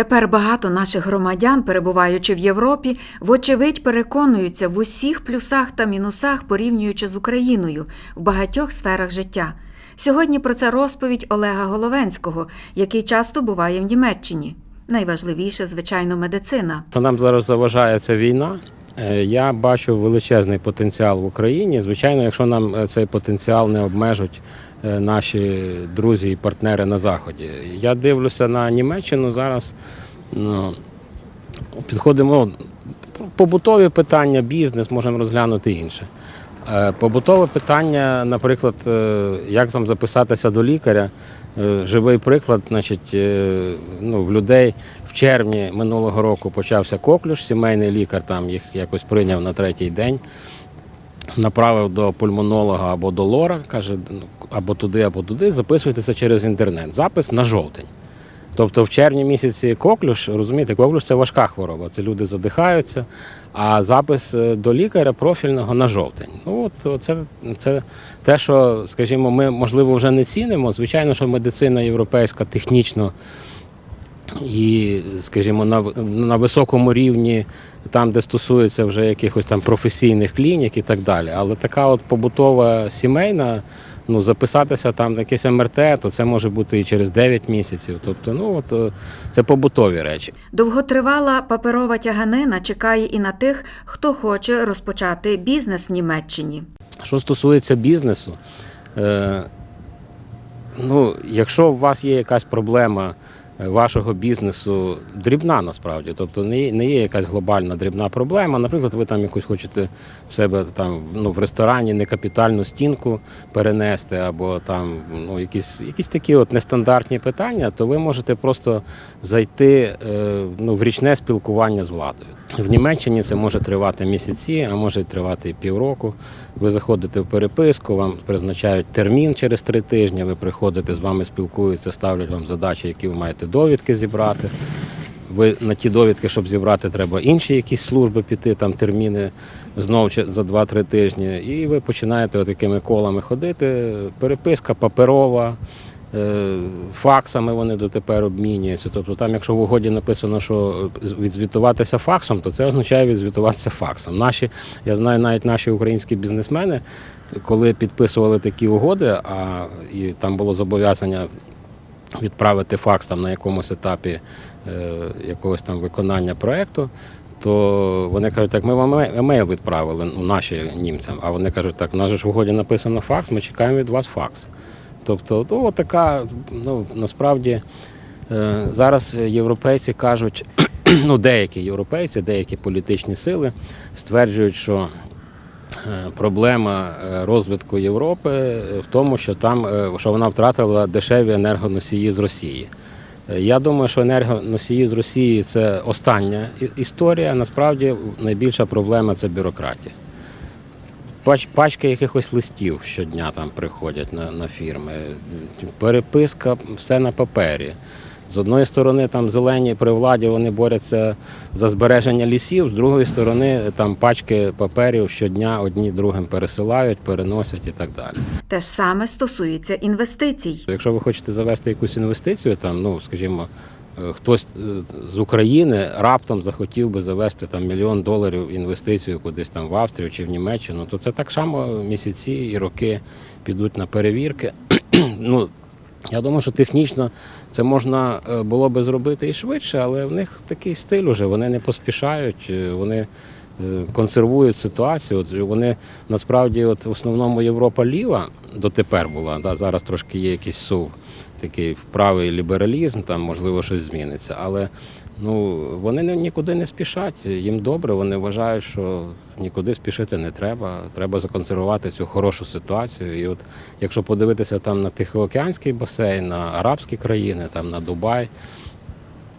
Тепер багато наших громадян, перебуваючи в Європі, вочевидь переконуються в усіх плюсах та мінусах, порівнюючи з Україною в багатьох сферах життя. Сьогодні про це розповідь Олега Головенського, який часто буває в Німеччині. Найважливіше, звичайно, медицина. Нам зараз заважає ця війна. Е, Я бачу величезний потенціал в Україні. Звичайно, якщо нам е, цей потенціал не обмежуть е, наші друзі і партнери на заході. Я дивлюся на Німеччину зараз. Ну, підходимо ну, побутові питання, бізнес, можемо розглянути інше. Побутове питання, наприклад, як там записатися до лікаря. Е, Живий приклад, значить, е, ну, в людей в червні минулого року почався коклюш, сімейний лікар там їх якось прийняв на третій день, направив до пульмонолога або до лора, каже, ну, або туди, або туди, записуйтеся через інтернет. Запис на жовтень. Тобто в червні місяці коклюш, розумієте, коклюш це важка хвороба, це люди задихаються, а запис е, до лікаря профільного на жовтень. Ну от це, це те, що, скажімо, ми можливо вже не цінимо. Звичайно, що медицина європейська технічно і, скажімо, на, на високому рівні, там, де стосується вже якихось там професійних клінік і так далі. Але така от побутова сімейна, ну записатися там на якесь МРТ, то це може бути і через 9 місяців. Тобто, ну от е, це побутові речі. Довготривала паперова тяганина чекає і на тих, хто хоче розпочати бізнес в Німеччині. Що стосується бізнесу, е, ну, якщо у вас є якась проблема вашого бізнесу, дрібна насправді, тобто не, є- якась глобальна дрібна проблема. Наприклад, ви там якусь хочете в себе там ну, в ресторані некапітальну стінку перенести, або там ну, якісь, якісь такі от нестандартні питання, то ви можете просто зайти е, ну, в річне спілкування з владою. В Німеччині це може тривати місяці, а може тривати і півроку. Ви заходите в переписку, вам призначають термін через три тижні. Ви приходите, з вами спілкуються, ставлять вам задачі, які ви маєте довідки зібрати. Ви на ті довідки, щоб зібрати, треба інші якісь служби піти, там терміни знову за 2-3 тижні. І ви починаєте такими колами ходити. Переписка паперова. Е, Факсами вони дотепер обмінюються. Тобто, там, якщо в угоді написано, що відзвітуватися факсом, то це означає відзвітуватися факсом. Наші, я знаю, навіть наші українські бізнесмени, коли підписували такі угоди, а і там було зобов'язання відправити факс там на якомусь етапі е, якогось там виконання проєкту, то вони кажуть, так ми вам емейл відправили наші німцям. А вони кажуть, так, у нас ж в угоді написано факс, ми чекаємо від вас факс. Тобто, ну, така, ну, насправді, е, зараз європейці кажуть, ну, деякі європейці, деякі політичні сили стверджують, що Е, Проблема е, розвитку Європи в тому, що там що вона втратила дешеві енергоносії з Росії. Я думаю, що енергоносії з Росії це остання історія. Насправді найбільша проблема це бюрократія. Пач, пачки якихось листів щодня там приходять на, на фірми. Переписка, все на папері. З одної сторони, там зелені при владі вони борються за збереження лісів, з другої сторони, там пачки паперів щодня одні другим пересилають, переносять і так далі. Те ж саме стосується інвестицій. Якщо ви хочете завести якусь інвестицію, там, ну скажімо, хтось е, з України раптом захотів би завести там мільйон доларів інвестицію кудись там в Австрію чи в Німеччину, то це так само місяці і роки підуть на перевірки. ну, я думаю, що технічно це можна е, було би зробити і швидше, але в них такий стиль уже, вони не поспішають, е, вони консервують ситуацію. От вони насправді, от в основному Європа ліва дотепер була, да, зараз трошки є якийсь сув, такий правий лібералізм, там можливо щось зміниться. Але ну, вони нікуди не спішать, їм добре, вони вважають, що нікуди спішити не треба. Треба законсервувати цю хорошу ситуацію. І от якщо подивитися там на Тихоокеанський басейн, на арабські країни, там на Дубай.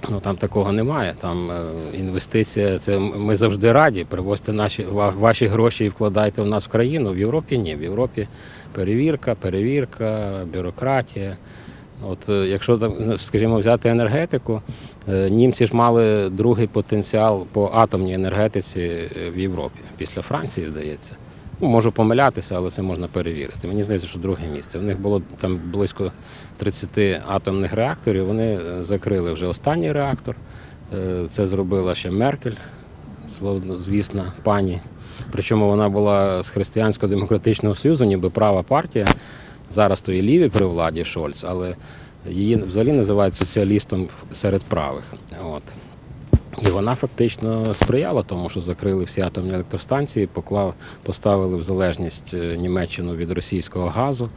Ну там такого немає. Там е, інвестиція, це ми завжди раді. Привозьте наші ва- ваші гроші і вкладайте в нас в країну. В Європі ні. В Європі перевірка, перевірка, бюрократія. От е, якщо там, ну, скажімо, взяти енергетику, е, німці ж мали другий потенціал по атомній енергетиці е, в Європі після Франції, здається. Ну, можу помилятися, але це можна перевірити. Мені здається, що друге місце. У них було там близько 30 атомних реакторів. Вони закрили вже останній реактор. Це зробила ще Меркель, звісна пані. Причому вона була з Християнсько-демократичного союзу, ніби права партія. Зараз то і ліві при владі Шольц, але її взагалі називають соціалістом серед правих. От. І вона фактично сприяла тому, що закрили всі атомні електростанції, поклав, поставили в залежність е, Німеччину від російського газу.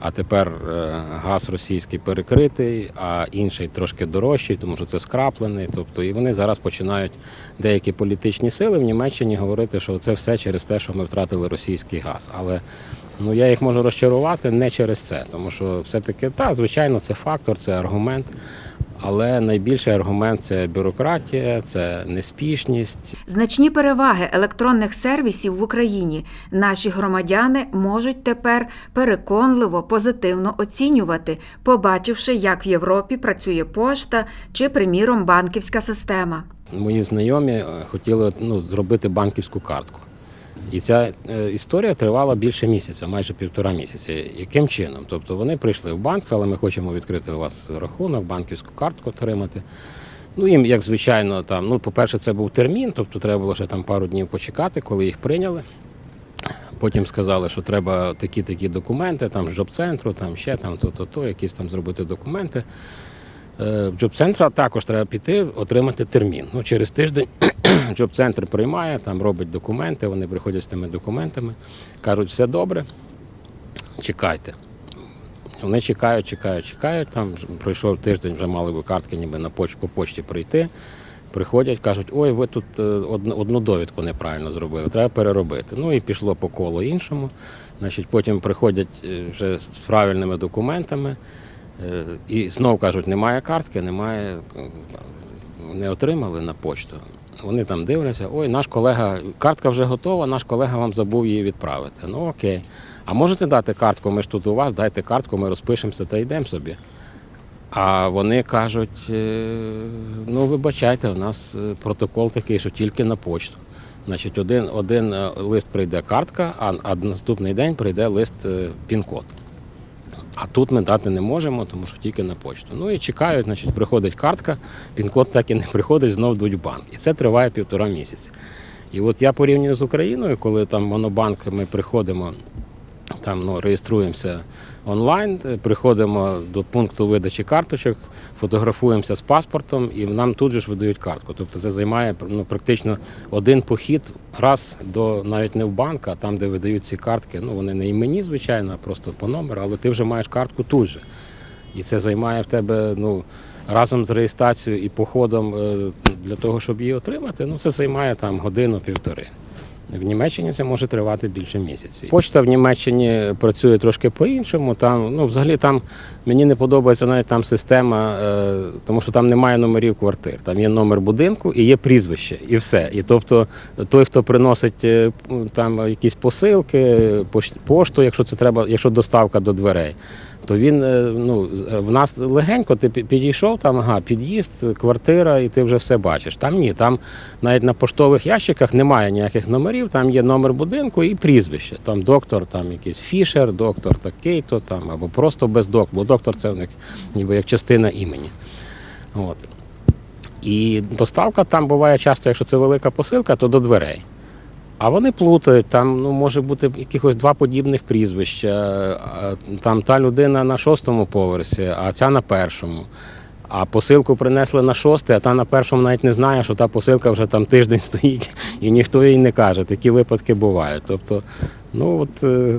А тепер е, газ російський перекритий, а інший трошки дорожчий, тому що це скраплений. Тобто, і вони зараз починають деякі політичні сили в Німеччині говорити, що це все через те, що ми втратили російський газ. Але ну я їх можу розчарувати не через це, тому що все-таки так, звичайно, це фактор, це аргумент. Але найбільший аргумент це бюрократія, це неспішність. Значні переваги електронних сервісів в Україні наші громадяни можуть тепер переконливо позитивно оцінювати, побачивши, як в Європі працює пошта чи, приміром, банківська система. Мої знайомі е, хотіли ну, зробити банківську картку. І ця е, історія тривала більше місяця, майже півтора місяця. Яким чином? Тобто вони прийшли в банк, сказали, ми хочемо відкрити у вас рахунок, банківську картку отримати. Ну, їм, як звичайно, там, ну, по-перше, це був термін, тобто треба було ще там пару днів почекати, коли їх прийняли. Потім сказали, що треба такі-такі документи, там з джоб-центру, там ще там то-то-то, якісь там зробити документи. Е, В джоб-центр також треба піти, отримати термін. Ну, через тиждень джоб-центр приймає, там робить документи, вони приходять з тими документами, кажуть, все добре, чекайте. Вони чекають, чекають, чекають. Там пройшов тиждень, вже мали би картки ніби на поч- по почті прийти. Приходять, кажуть, ой, ви тут е, одну, довідку неправильно зробили, треба переробити. Ну і пішло по колу іншому. Значить, потім приходять е, вже з правильними документами. Е, І знов кажуть, немає картки, немає, не отримали на почту. Вони там дивляться, ой, наш колега, картка вже готова, наш колега вам забув її відправити. Ну окей. А можете дати картку? Ми ж тут у вас, дайте картку, ми розпишемося та йдемо собі. А вони кажуть: е, ну вибачайте, у нас е, протокол такий, що тільки на почту. Значить, один, один е, лист прийде картка, а, а наступний день прийде лист пін-код. А тут ми дати не можемо, тому що тільки на почту. Ну і чекають, значить, приходить картка, пін-код так і не приходить, знов йдуть в банк. І це триває півтора місяця. І от я порівнюю з Україною, коли там монобанк ми приходимо, там ну, реєструємося онлайн, е, приходимо до пункту видачі карточок, фотографуємося з паспортом, і нам тут же ж видають картку. Тобто це займає ну, практично один похід раз до навіть не в банк, а там, де видають ці картки. Ну вони не імені, звичайно, а просто по номеру, але ти вже маєш картку тут же. І це займає в тебе ну, разом з реєстрацією і походом е, для того, щоб її отримати, ну це займає там годину-півтори. В Німеччині це може тривати більше місяців. Почта в Німеччині працює трошки по-іншому. Там, ну, взагалі, там мені не подобається навіть там система, е, тому що там немає номерів квартир. Там є номер будинку і є прізвище, і все. І тобто той, хто приносить е, там якісь посилки, пошту, якщо це треба, якщо доставка до дверей. То він е, ну в нас легенько, ти підійшов, там ага, під'їзд, квартира, і ти вже все бачиш. Там ні, там навіть на поштових ящиках немає ніяких номерів, там є номер будинку і прізвище. Там доктор, там якийсь фішер, доктор такий-то там, або просто без док, бо доктор це них ніби як частина імені. От. І доставка там буває часто, якщо це велика посилка, то до дверей. А вони плутають, там ну, може бути якихось два подібних прізвища. Там та людина на шостому поверсі, а ця на першому. А посилку принесли на шостий, а та на першому навіть не знає, що та посилка вже там тиждень стоїть, і ніхто їй не каже. Такі випадки бувають. Тобто, ну от е,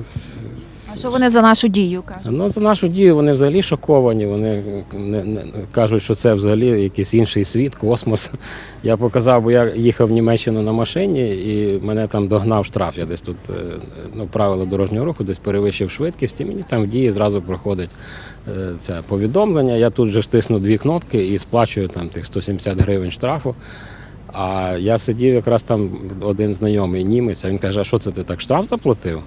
Що вони за нашу дію кажуть? Ну, за нашу дію вони взагалі шоковані. Вони не, не, кажуть, що це взагалі якийсь інший світ, космос. Я показав, бо я їхав в Німеччину на машині і мене там догнав штраф. Я десь тут е, ну, правила дорожнього руху, десь перевищив швидкість, і мені там в дії зразу проходить е, це повідомлення. Я тут вже стисну дві кнопки і сплачую там тих 170 гривень штрафу. А я сидів якраз там один знайомий німець, а він каже, а що це ти так штраф заплатив?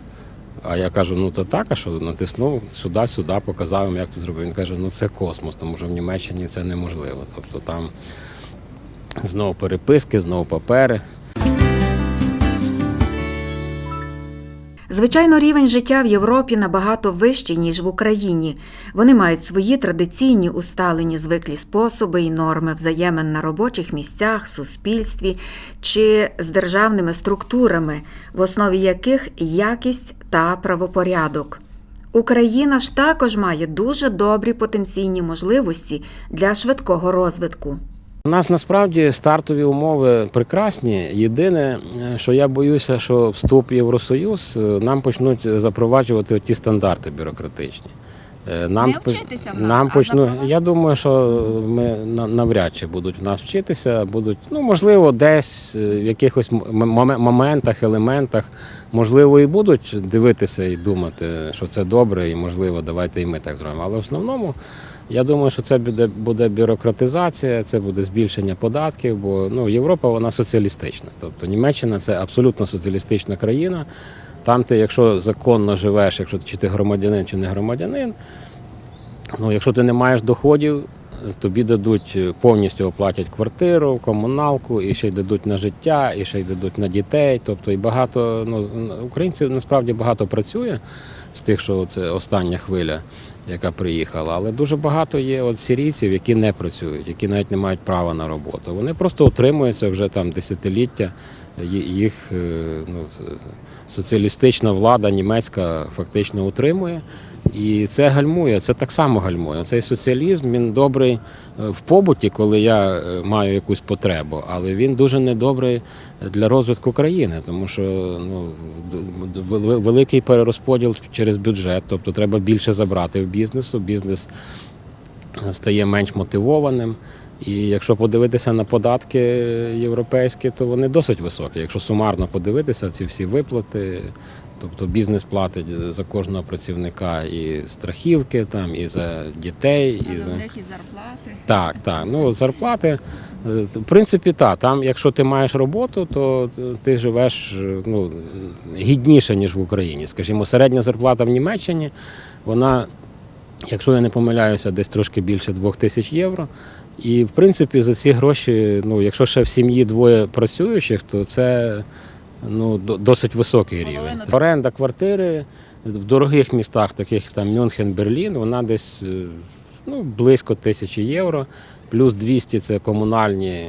А я кажу, ну то так, а що натиснув сюди-сюди, показав їм, як це зробив. Він каже, ну це космос, тому що в Німеччині це неможливо. Тобто там знову переписки, знову папери. Звичайно, рівень життя в Європі набагато вищий, ніж в Україні. Вони мають свої традиційні усталені звиклі способи і норми взаємин на робочих місцях, в суспільстві чи з державними структурами, в основі яких якість та правопорядок. Україна ж також має дуже добрі потенційні можливості для швидкого розвитку. У нас насправді стартові умови прекрасні. Єдине, е, що я боюся, що вступ в Євросоюз е, нам почнуть запроваджувати ті стандарти бюрократичні. Е, Нам, Не вчитися в нас, нам почну, я думаю, що ми навряд чи будуть в нас вчитися, будуть, ну можливо, десь е, в якихось моментах, елементах, можливо, і будуть дивитися і думати, що це добре, і можливо, давайте і ми так зробимо. Але в основному я думаю, що це буде, буде бюрократизація, це буде збільшення податків, бо ну, Європа вона соціалістична. Тобто Німеччина це абсолютно соціалістична країна. Там ти, якщо законно живеш, якщо чи ти громадянин чи не громадянин, ну, якщо ти не маєш доходів, тобі дадуть е, повністю оплатять квартиру, комуналку, і ще й дадуть на життя, і ще й дадуть на дітей. Тобто і багато ну, українців насправді багато працює з тих, що це остання хвиля, яка приїхала. Але дуже багато є от сирійців, які не працюють, які навіть не мають права на роботу. Вони просто утримуються вже там десятиліття. Їх е, ну, соціалістична влада німецька фактично утримує. І це гальмує, це так само гальмує. Цей соціалізм він добрий е, в побуті, коли я е, маю якусь потребу, але він дуже недобрий для розвитку країни, тому що ну, великий перерозподіл через бюджет, тобто треба більше забрати в бізнесу. Бізнес стає менш мотивованим. І якщо подивитися на податки європейські, то вони досить високі. Якщо сумарно подивитися ці всі виплати, тобто бізнес платить за кожного працівника і страхівки, там, і за дітей, і за і зарплати. так, так. Ну зарплати. е, В принципі, так. Там, якщо ти маєш роботу, то ти живеш ну, гідніше, ніж в Україні. Скажімо, середня зарплата в Німеччині, вона, якщо я не помиляюся, десь трошки більше 2 тисяч євро. І в принципі за ці гроші, ну, якщо ще в сім'ї двоє працюючих, то це ну, до- досить високий рівень. Оренда квартири в дорогих містах, таких як там Мюнхен, Берлін, вона десь е, ну, близько тисячі євро, плюс 200 це комунальні,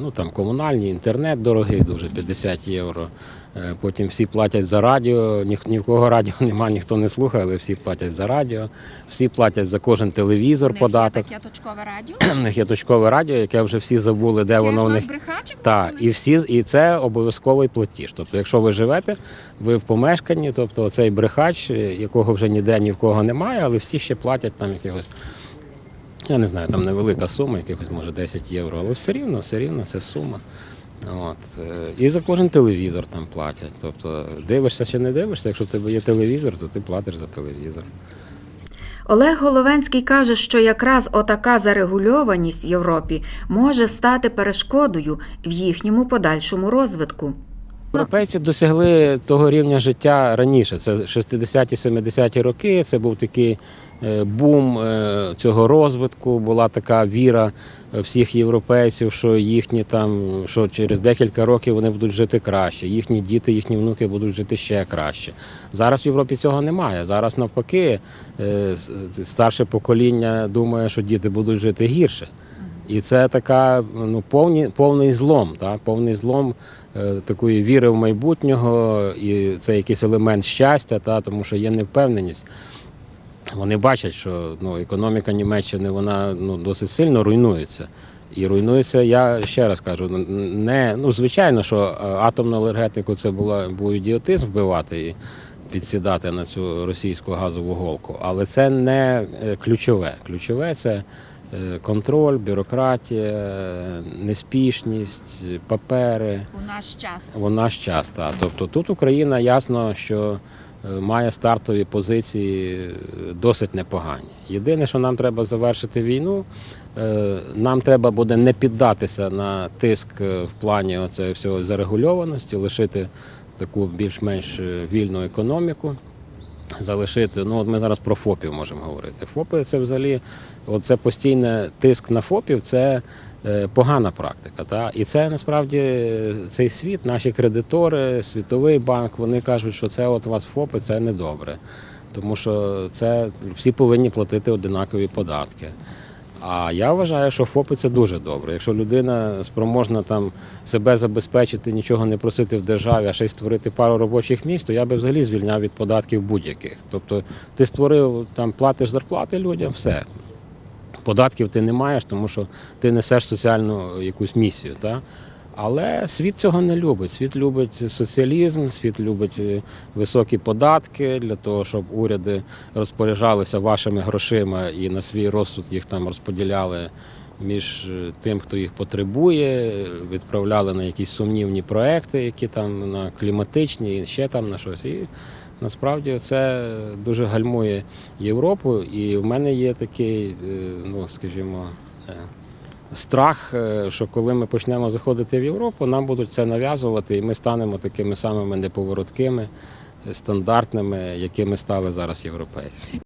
ну там комунальні, інтернет дорогий, дуже 50 євро. Е, Потім всі платять за радіо, ні, ні в кого радіо немає, ніхто не слухає, але всі платять за радіо, всі платять за кожен телевізор податок. таке точкове радіо. У них є точкове радіо, яке вже всі забули, де воно в них. Так, і всі і це обов'язковий платіж. Тобто, якщо ви живете, ви в помешканні, тобто цей брехач, е, якого вже ніде ні в кого немає, але всі ще платять там якихось. Я не знаю, там невелика сума, якихось може 10 євро, але все рівно, все рівно це сума. От. е, І за кожен телевізор там платять. Тобто дивишся чи не дивишся, якщо в тебе є телевізор, то ти платиш за телевізор. Олег Головенський каже, що якраз отака зарегульованість в Європі може стати перешкодою в їхньому подальшому розвитку. Європейці досягли того рівня життя раніше. Це 60-ті, 70-ті роки. Це був такий е, бум е, цього розвитку. Була така віра всіх європейців, що їхні там, що через декілька років вони будуть жити краще. Їхні діти, їхні внуки будуть жити ще краще. Зараз в Європі цього немає. Зараз навпаки, е, старше покоління думає, що діти будуть жити гірше. І це така ну, повні, повний злом, та? повний злом е, такої віри в майбутнього, і це якийсь елемент щастя, та? тому що є невпевненість. Вони бачать, що ну, економіка Німеччини вона ну, досить сильно руйнується. І руйнується, я ще раз кажу, не ну звичайно, що е, атомну енергетику це була був ідіотизм вбивати і підсідати на цю російську газову голку, але це не е, ключове. Ключове це е, контроль, бюрократія, е, неспішність, папери. У наш час. В наш час, так. Тобто тут Україна ясно, що е, має стартові позиції е, досить непогані. Єдине, що нам треба завершити війну, е, нам треба буде не піддатися на тиск е, в плані оцеї всього зарегульованості, лишити таку більш-менш е, вільну економіку. Залишити, ну от ми зараз про ФОПів можемо говорити. ФОПи це взагалі, оце постійний тиск на ФОПів, це е, погана практика. Та? І це насправді е, цей світ, наші кредитори, Світовий банк, вони кажуть, що це от у вас ФОПи, це недобре. Тому що це всі повинні платити одинакові податки. А я вважаю, що ФОПи це дуже добре. Якщо людина спроможна там себе забезпечити, нічого не просити в державі, а ще й створити пару робочих місць, то я би взагалі звільняв від податків будь-яких. Тобто ти створив там, платиш зарплати людям, все. Податків ти не маєш, тому що ти несеш соціальну якусь місію. Та? Але світ цього не любить. Світ любить соціалізм, світ любить е, високі податки для того, щоб уряди розпоряджалися вашими грошима і на свій розсуд їх там розподіляли між е, тим, хто їх потребує, відправляли на якісь сумнівні проекти, які там на кліматичні, і ще там на щось. І насправді це дуже гальмує Європу. І в мене є такий, е, ну скажімо. Страх, е, що коли ми почнемо заходити в Європу, нам будуть це нав'язувати, і ми станемо такими самими неповороткими, е, стандартними, якими стали зараз європейці.